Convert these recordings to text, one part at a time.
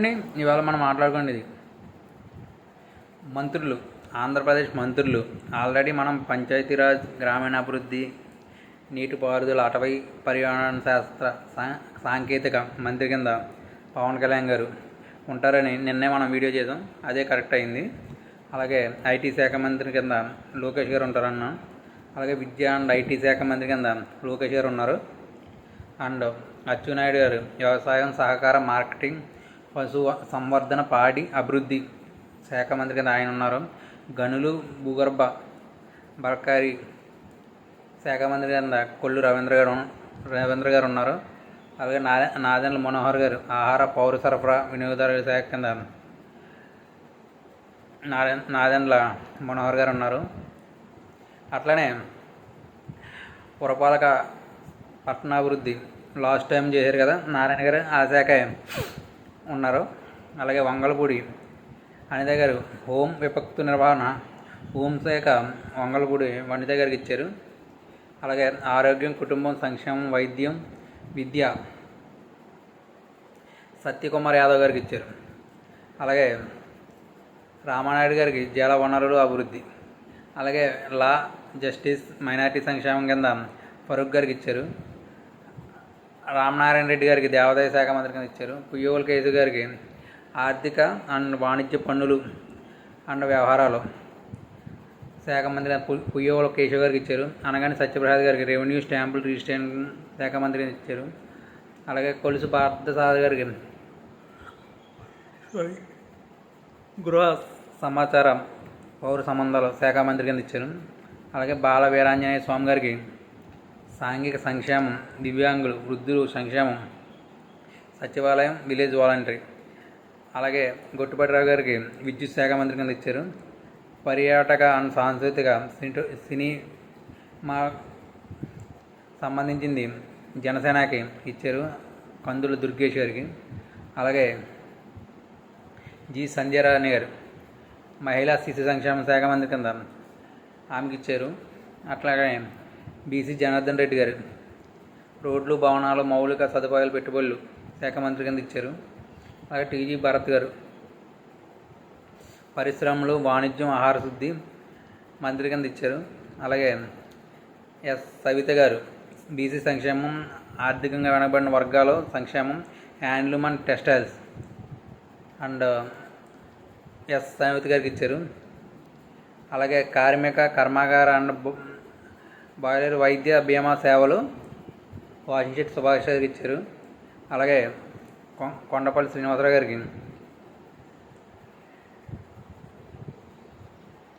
అండి ఇవాళ మనం మాట్లాడుకునేది మంత్రులు ఆంధ్రప్రదేశ్ మంత్రులు. ఆల్రెడీ మనం పంచాయతీరాజ్ గ్రామీణాభివృద్ధి నీటిపారుదల అటవీ పర్యావరణ శాస్త్ర సా- సాంకేతిక మంత్రి కింద పవన్ కళ్యాణ్ గారు ఉంటారని నిన్నే మనం వీడియో చేసాం. అదే కరెక్ట్ అయింది. అలాగే ఐటీ శాఖ మంత్రి కింద లోకేష్ గారు ఉంటారన్న. అలాగే విద్యా అండ్ ఐటీ శాఖ మంత్రి కింద లోకేష్ గారు ఉన్నారు. అండ్ అచ్చునాయుడు గారు వ్యవసాయం సహకార మార్కెటింగ్ పశు సంవర్ధన పాడి అభివృద్ధి శాఖ మంత్రి కింద ఆయన ఉన్నారు. గనులు భూగర్భ బర్కారి శాఖ మంత్రి కింద కొల్లు రవీంద్ర గారు రవీంద్ర గారు ఉన్నారు. అలాగే నా నాదెన్ల మనోహర్ గారు ఆహార పౌర సరఫరా వినియోగదారుల శాఖ కింద నాదె నాదెన్ల మనోహర్ గారు ఉన్నారు. అట్లనే పురపాలక పట్టణాభివృద్ధి లాస్ట్ టైం చేశారు కదా నారాయణ గారు ఆ శాఖ ఉన్నారు? అలాగే వంగలపూడి. అనిత గారు హోం విపత్తు నిర్వహణ. హోంశాఖ వంగలపూడి వనిత గారికి ఇచ్చారు. అలాగే ఆరోగ్యం కుటుంబం సంక్షేమం వైద్యం విద్య. సత్యకుమార్ యాదవ్ గారికి ఇచ్చారు. అలాగే రామానాయుడు గారికి జల వనరులు అభివృద్ధి. అలాగే లా జస్టిస్ మైనార్టీ సంక్షేమం కింద ఫరూక్ గారికి ఇచ్చారు. రామనారాయణ రెడ్డి గారికి దేవాదాయ శాఖ మంత్రి కింద ఇచ్చారు. పుయ్యోల కేసు గారికి ఆర్థిక అండ్ వాణిజ్య పన్నులు అండ్ వ్యవహారాలు శాఖ మంత్రి పుయ్యోల కేశవ్ గారికి ఇచ్చారు. అనగానే సత్యప్రసాద్ గారికి రెవెన్యూ స్టాంపులు రిజిస్ట్రేషన్ శాఖ మంత్రి కింద ఇచ్చారు. అలాగే కొలుసు పార్థసాద్ గారికి గృహ సమాచారం పౌర సంబంధాలు శాఖ మంత్రి కింద ఇచ్చారు. అలాగే బాల వీరాంజనేయ స్వామి గారికి సాంఘిక సంక్షేమం దివ్యాంగులు వృద్ధులు సంక్షేమం సచివాలయం విలేజ్ వాలంటరీ. అలాగే గొట్టుపటిరావు గారికి విద్యుత్ శాఖ మంత్రి కింద ఇచ్చారు. పర్యాటక అండ్ సాంస్కృతిక సిని- సినీ మా సంబంధించింది జనసేనకి ఇచ్చారు కందుల దుర్గేష్ గారికి. అలాగే జి సంజయరాణి గారు మహిళా శిశు సంక్షేమ శాఖ మంత్రి కింద ఆమెకి ఇచ్చారు. అట్లాగే బీసీ జనార్దన్ రెడ్డి గారు. రోడ్లు భవనాలు మౌలిక సదుపాయాలు పెట్టుబడులు శాఖ మంత్రి కింద ఇచ్చారు. అలాగే టీజీ భరత్ గారు. పరిశ్రమలు వాణిజ్యం ఆహార శుద్ధి మంత్రి కింద ఇచ్చారు. అలాగే ఎస్ సవిత గారు. బీసీ సంక్షేమం ఆర్థికంగా వెనకబడిన వర్గాలు సంక్షేమం handloom and textiles. And S Savitha గారికి ఇచ్చారు. అలాగే కార్మిక కర్మాగార అండ్ బాయిలర్ వైద్య బీమా సేవలు వాషింగ్టన్ సుభాష్ గారికి ఇచ్చారు. అలాగే కొ- కొండపల్లి శ్రీనివాసరావు గారికి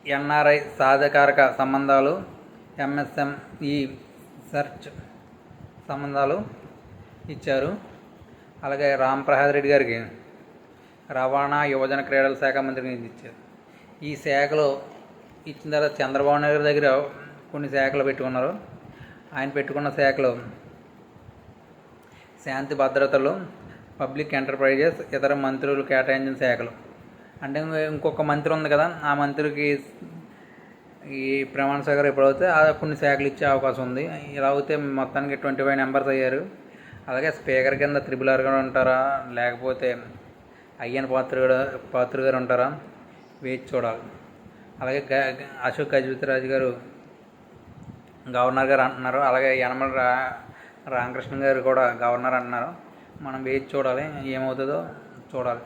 ఎన్ఆర్ఐ సాధికారక సంబంధాలు ఎంఎస్ఎంఈ సెర్చ్ సంబంధాలు ఇచ్చారు. అలాగే రామ్ ప్రసాద్ రెడ్డి గారికి రవాణా యువజన క్రీడల శాఖ మంత్రి ఇచ్చారు. ఈ శాఖలో ఇచ్చిన తర్వాత చంద్రబాబు నాయుడు గారి దగ్గర కొన్ని శాఖలు పెట్టుకున్నారు. ఆయన పెట్టుకున్న శాఖలు శాంతి భద్రతలు పబ్లిక్ ఎంటర్ప్రైజెస్ ఇతర మంత్రులు కేటాయించిన శాఖలు. అంటే ఇంకొక మంత్రి ఉంది కదా ఆ మంత్రికి ఈ ప్రమాణ సాగర్ ఎప్పుడైతే ఆ కొన్ని శాఖలు ఇచ్చే అవకాశం ఉంది. ఇలా అయితే మొత్తానికి ట్వంటీ ఫైవ్ నెంబర్స్ అయ్యారు. అలాగే స్పీకర్ కింద త్రిబుల్ ఆర్ గారు ఉంటారా లేకపోతే అయ్యన్ పాత్ర పాత్ర గారు ఉంటారా వేచి చూడాలి. అలాగే అశోక్ గజపతిరాజు గారు గవర్నర్ గారు అంటున్నారు. అలాగే యనమల రా రామకృష్ణ గారు కూడా గవర్నర్ అంటున్నారు. మనం వేచి చూడాలి ఏమవుతుందో చూడాలి.